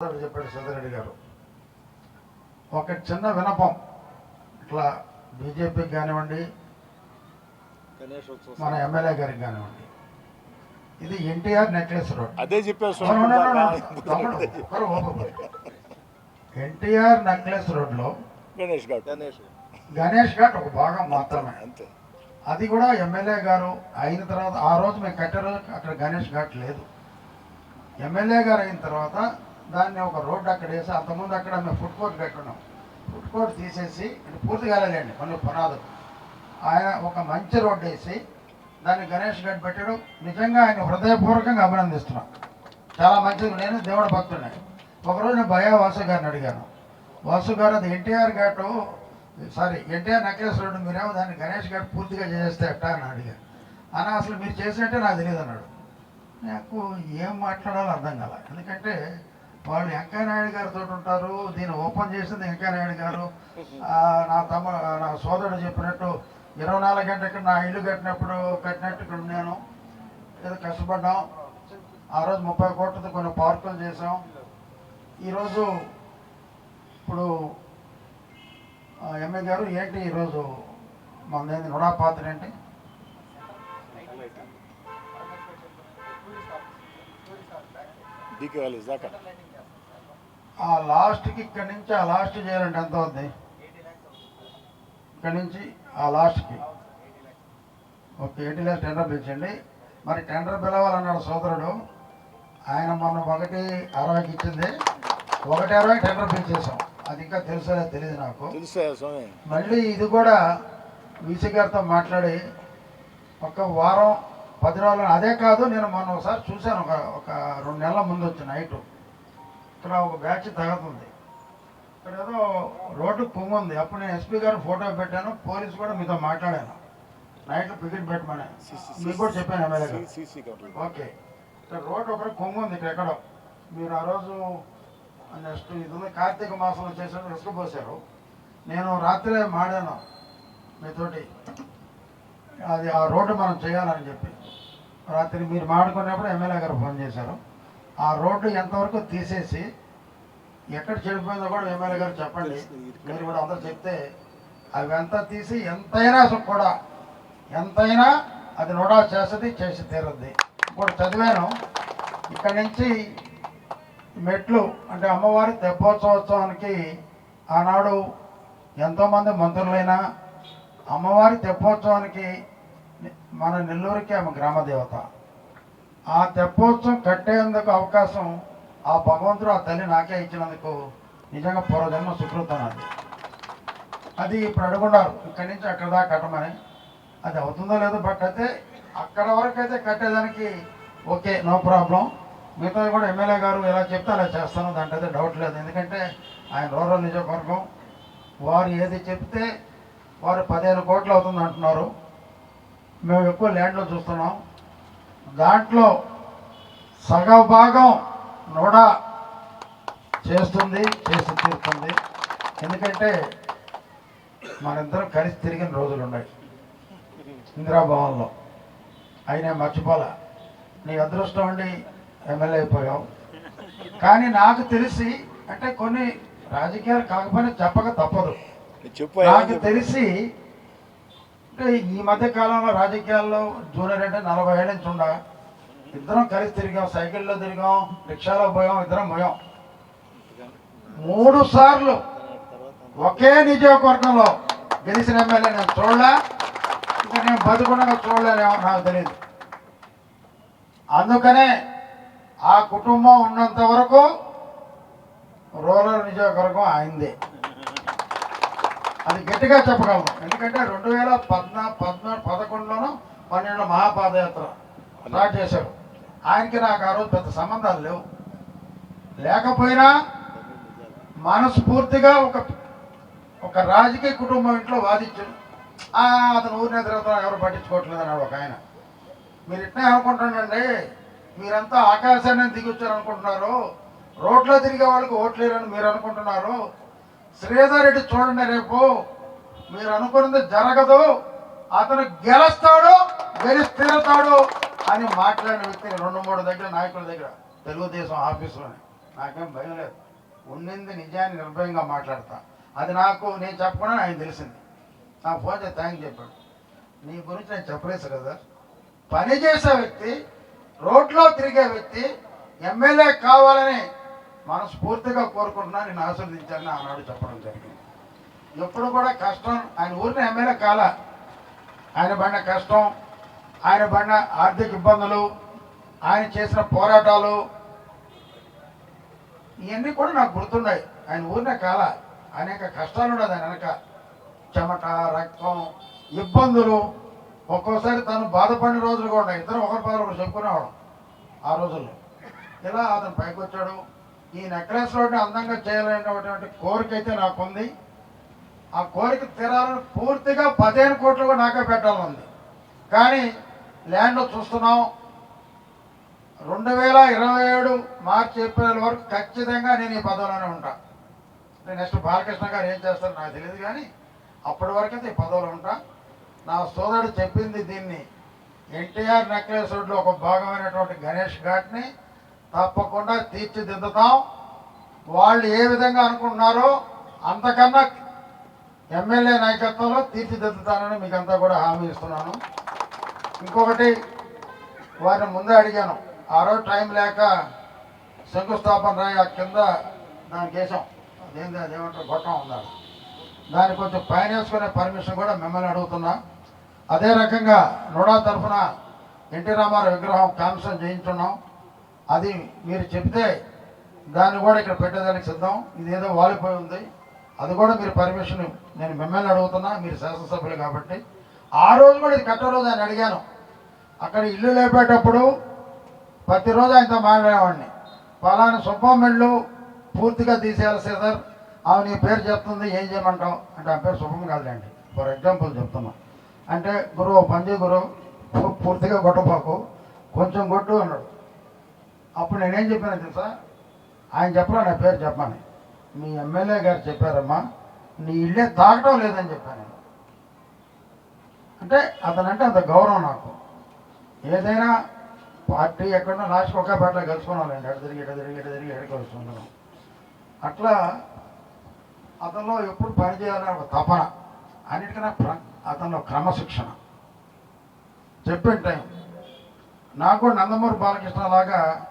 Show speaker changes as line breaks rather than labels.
చెప్పాడు సిద్ధారెడ్డి గారు. ఒక చిన్న వినపం. ఇట్లా బీజేపీకి కానివ్వండి
గణేష్ ఉత్సవం
మన ఎమ్మెల్యే గారికి కానివ్వండి ఇది ఎన్టీఆర్ నెక్లెస్ రోడ్.
అదే చెప్పారు
ఎన్టీఆర్ నెక్లెస్ రోడ్లో
గణేష్ గారు గణేష్.
గణేష్ ఘాట్ ఒక భాగం మాత్రమే.
అంతే.
అది కూడా ఎమ్మెల్యే గారు అయిన తర్వాత ఆ రోజు మేము కట్టే రోజు అక్కడ గణేష్ ఘాట్ లేదు. ఎమ్మెల్యే గారు అయిన తర్వాత దాన్ని ఒక రోడ్డు అక్కడ వేసి అంతకుముందు అక్కడ మేము ఫుడ్ కోర్ట్ పెట్టుకున్నాం. ఫుడ్ కోర్ట్ తీసేసి అంటే పూర్తి కాలేదండి కొన్ని పునాదులు. ఆయన ఒక మంచి రోడ్డు వేసి దాన్ని గణేష్ ఘాట్ పెట్టడం. నిజంగా ఆయన హృదయపూర్వకంగా అభినందిస్తున్నాం. చాలా మంచిది. నేను దేవుడు భక్తుడే ఒకరోజు నేను భయా వాసు గారిని అడిగాను. వాసు గారు అది ఎన్టీఆర్ ఘాటు సారీ ఎన్టీఆర్ నెక్లెస్ రోడ్డు మీరేమో దాన్ని గణేష్ ఘాట్ పూర్తిగా చేస్తే ఎట్టా అని అడిగాను అని అసలు మీరు చేసినట్టే నాకు తెలియదు అన్నాడు. నాకు ఏం మాట్లాడాలో అర్థం కాల. ఎందుకంటే వాళ్ళు వెంకయ్య నాయుడు గారితో ఉంటారు. దీన్ని ఓపెన్ చేసింది వెంకయ్య నాయుడు గారు నా తమ్ము నా సోదరుడు చెప్పినట్టు ఇరవై నాలుగు గంటలకి నా ఇల్లు కట్టినప్పుడు కట్టినట్టు ఇక్కడ నేను ఏదో కష్టపడ్డాం. ఆ రోజు ముప్పై కోట్లతో కొన్ని పార్కులు చేసాం ఈరోజు ఇప్పుడు ఎంఏ గారు ఏంటి ఈరోజు మన నుడా పాత్ర ఏంటి?
డీకే కాలేజ్ దాకా
ఆ లాస్ట్కి ఇక్కడి నుంచి ఆ లాస్ట్ చేయాలంటే ఎంత అవుద్ది? ఇక్కడి నుంచి ఆ లాస్ట్కి. ఓకే ఎయిటీ ల్యాక్స్ టెండర్ పిలిచండి మరి టెండర్ పిలవాలన్నాడు సోదరుడు. ఆయన మొన్న ఒకటి అరవైకి ఇచ్చింది. ఒకటి అరవై టెండర్ పిలిచేసాం అది ఇంకా తెలుసో తెలియదు నాకు. మళ్ళీ ఇది కూడా వీసీ గారితో మాట్లాడి ఒక వారం పది రోజులు అదే కాదు నేను మొన్న ఒకసారి చూశాను ఒక ఒక రెండు నెలల ముందు వచ్చి నైట్ ఇక్కడ ఒక బ్యాచ్ తగ్గుతుంది ఇక్కడ ఏదో రోడ్డు పొంగుంది అప్పుడు నేను ఎస్పీ గారు ఫోటో పెట్టాను పోలీసు కూడా మీతో మాట్లాడాను. నైట్ పికెట్ పెట్టమని. మీకు కూడా చెప్పాను ఎమ్మెల్యే ఓకే. ఇక్కడ రోడ్డు ఒకటి కొంగు ఉంది ఇక్కడ ఎక్కడో. మీరు ఆ రోజు నెక్స్ట్ ఇది ఉంది. కార్తీక మాసంలో చేసిన ఇసుక పోసారు నేను రాత్రే మాడాను మీతోటి. అది ఆ రోడ్డు మనం చేయాలని చెప్పి. రాత్రి మీరు మాడుకున్నప్పుడు ఎమ్మెల్యే గారు ఫోన్ చేశారు. ఆ రోడ్డు ఎంతవరకు తీసేసి ఎక్కడ చెడిపోయిందో కూడా ఎమ్మెల్యే గారు చెప్పండి. మీరు కూడా అందరూ చెప్తే అవి అంతా తీసి ఎంతైనా కూడా ఎంతైనా అది నోడా చేస్తుంది చేసి తీరుద్ది. ఇప్పుడు చదివాను. ఇక్కడి నుంచి మెట్లు అంటే అమ్మవారి తెప్పోత్సవోత్సవానికి ఆనాడు ఎంతోమంది మంత్రులైనా అమ్మవారి తెప్పోత్సవానికి మన నెల్లూరుకి ఆమె గ్రామదేవత. ఆ తెప్పోత్సవం కట్టేందుకు అవకాశం ఆ భగవంతుడు ఆ తల్లి నాకే ఇచ్చినందుకు నిజంగా పూర్వజన్మ సుకృతం అది అది ఇప్పుడు అడుగున్నారు ఇక్కడి నుంచి అక్కడ దాకా కట్టమని. అది అవుతుందో లేదో బట్ అయితే అక్కడ వరకు అయితే కట్టేదానికి ఓకే నో ప్రాబ్లం. మిగతా కూడా ఎమ్మెల్యే గారు ఎలా చెప్తే అలా చేస్తాను దాంట్లో అయితే డౌట్ లేదు. ఎందుకంటే ఆయన రూరల్ నియోజకవర్గం వారు ఏది చెప్తే వారు పదిహేను కోట్లు అవుతుంది అంటున్నారు. మేము ఎక్కువ ల్యాండ్లో చూస్తున్నాం. దాంట్లో సగ భాగం నోడా చేస్తుంది చేసి తీరుతుంది. ఎందుకంటే మనిద్దరం కలిసి తిరిగిన రోజులు ఉన్నాయి. ఇందిరాభవన్లో అయినా మర్చిపోలే. నీ అదృష్టం ఉండి ఎమ్మెల్యే అయిపోయావు. కానీ నాకు తెలిసి అంటే కొన్ని రాజకీయాలు కాకపోయినా చెప్పక తప్పదు. నాకు తెలిసి ఈ మధ్య కాలంలో రాజకీయాల్లో జూనియర్ అంటే నలభై ఏళ్ళ నుంచి ఉండ. ఇద్దరం కలిసి తిరిగాం సైకిల్లో తిరిగాం రిక్షాలో పోయాం ఇద్దరం పోయాం. మూడు సార్లు ఒకే నియోజకవర్గంలో గెలిచిన ఎమ్మెల్యే నేను చూడలే. ఇంకా నేను బతుకుండా చూడలేనేమో నాకు తెలియదు అందుకనే ఆ కుటుంబం ఉన్నంత వరకు రూరల్ నియోజకవర్గం ఆయిందే అది గట్టిగా చెప్పగలను. ఎందుకంటే రెండు వేల పద్నా పద్నా పదకొండులోనూ పన్నెండులో మహాపాదయాత్ర స్టార్ట్ చేశారు. ఆయనకి నాకు ఆ రోజు పెద్ద సంబంధాలు లేవు. లేకపోయినా మనస్ఫూర్తిగా ఒక ఒక రాజకీయ కుటుంబం ఇంట్లో వాదించారు. అతను ఊరిన తర్వాత ఎవరు పట్టించుకోవట్లేదు అన్నాడు ఒక ఆయన. మీరు ఇట్నే అనుకుంటానండి మీరంతా ఆకాశాన్ని దిగొచ్చారనుకుంటున్నారు రోడ్లో తిరిగే వాళ్ళకి ఓట్లేరని మీరు అనుకుంటున్నారు. శ్రీధర్ రెడ్డి చూడండి రేపు. మీరు అనుకున్నది జరగదు. అతను గెలుస్తాడు గెలిచి అని మాట్లాడిన వ్యక్తి రెండు మూడు దగ్గర నాయకుల దగ్గర తెలుగుదేశం ఆఫీసులోనే. నాకేం భయం లేదు. ఉండింది నిజాన్ని నిర్భయంగా మాట్లాడతా. అది నాకు నేను చెప్పకుండా ఆయన తెలిసింది. నాకు ఫోన్ చేసి థ్యాంక్ చెప్పాడు. నీ గురించి నేను చెప్పలేదు కదా పని చేసే వ్యక్తి రోడ్లో తిరిగే వ్యక్తి ఎమ్మెల్యే కావాలని మనస్ఫూర్తిగా కోరుకుంటున్నా నేను ఆశీర్వదించాలని ఆనాడు చెప్పడం జరిగింది. ఎప్పుడు కూడా కష్టం ఆయన ఊరిని ఎమ్మెల్యే కాల. ఆయన పడిన కష్టం ఆయన పడిన ఆర్థిక ఇబ్బందులు ఆయన చేసిన పోరాటాలు ఇవన్నీ కూడా నాకు గుర్తున్నాయి ఆయన ఊరినే కాల. అనేక కష్టాలు ఉండదు ఆయన వెనక. చెమట రక్తం ఇబ్బందులు. ఒక్కోసారి తను బాధపడిన రోజులు కూడా ఉన్నాయి. ఇద్దరు ఒకరి పదవి ఒకరు చెప్పుకునేవాడు ఆ రోజుల్లో. ఇలా అతను పైకి వచ్చాడు ఈ నెక్లెస్ రోడ్ని అందంగా చేయాలనేటువంటి కోరిక అయితే నాకుంది. ఆ కోరిక తీరాలని పూర్తిగా పదిహేను కోట్లు కూడా నాకే పెట్టాలని కానీ ల్యాండ్ చూస్తున్నాం. రెండు వేల ఇరవై ఏడు మార్చి ఏప్రిల్ వరకు ఖచ్చితంగా నేను ఈ పదవిలోనే ఉంటా. నేను నెక్స్ట్ బాలకృష్ణ గారు ఏం చేస్తారో నాకు తెలియదు కానీ అప్పటి వరకు అయితే ఈ పదవిలో ఉంటా. నా సోదరుడు చెప్పింది దీన్ని ఎన్టీఆర్ నెక్లెస్ రోడ్లో ఒక భాగమైనటువంటి గణేష్ ఘాట్ని తప్పకుండా తీర్చిదిద్దుతాం. వాళ్ళు ఏ విధంగా అనుకుంటున్నారో అంతకన్నా ఎమ్మెల్యే నాయకత్వంలో తీర్చిదిద్దుతానని మీకు అంతా కూడా హామీ ఇస్తున్నాను. ఇంకొకటి వారిని ముందే అడిగాను. ఆ రోజు టైం లేక శంకుస్థాపన రాయి ఆ కింద దానికి వేసాం అదేంటి అదేమంటారు గొట్టం ఉన్నారు దాన్ని కొంచెం పైన వేసుకునే పర్మిషన్ కూడా మిమ్మల్ని అడుగుతున్నా. అదే రకంగా నోడా తరఫున ఎన్టీ రామారావు విగ్రహం కాంసం చేయించున్నాం. అది మీరు చెప్తే దాన్ని కూడా ఇక్కడ పెట్టేదానికి సిద్ధం. ఇది ఏదో వాలిపోయి ఉంది. అది కూడా మీరు పర్మిషన్ నేను మిమ్మల్ని అడుగుతున్నా మీరు శాసనసభ్యులు కాబట్టి. ఆ రోజు కూడా ఇది కట్ట రోజు ఆయన అడిగాను. అక్కడ ఇల్లు లేపేటప్పుడు ప్రతిరోజు ఆయనతో మాట్లాడేవాడిని. పలానా సుబ్బమ్మిళ్ళు పూర్తిగా తీసేయాలి సార్ ఆమె నీ పేరు చెప్తుంది ఏం చేయమంటావు? అంటే ఆ పేరు శుభం కాదులేండి ఫర్ ఎగ్జాంపుల్ చెప్తున్నా. అంటే గురువు పంజీ గురువు పూర్తిగా కొట్టబాకు కొంచెం కొట్టు అన్నాడు. అప్పుడు నేనేం చెప్పాను తెలుసా? ఆయన చెప్పరా నా పేరు చెప్పాను మీ ఎమ్మెల్యే గారు చెప్పారమ్మా నీ ఇల్లే తాగటం లేదని చెప్పాను అంటే అతనంటే అంత గౌరవం నాకు. ఏదైనా పార్టీ ఎక్కడో లాస్ట్ ఒకే పాటలో కలుసుకున్నానండి. అటు తిరిగి ఎటు తిరిగి ఇటు తిరిగి ఎక్కడికి వస్తున్నాను అట్లా అతనిలో ఎప్పుడు పని చేయాలని ఒక తపన. అన్నిటికన్నా ప్ర అతనిలో క్రమశిక్షణ. చెప్పిన టైం. నాకు కూడా నందమూరి బాలకృష్ణ లాగా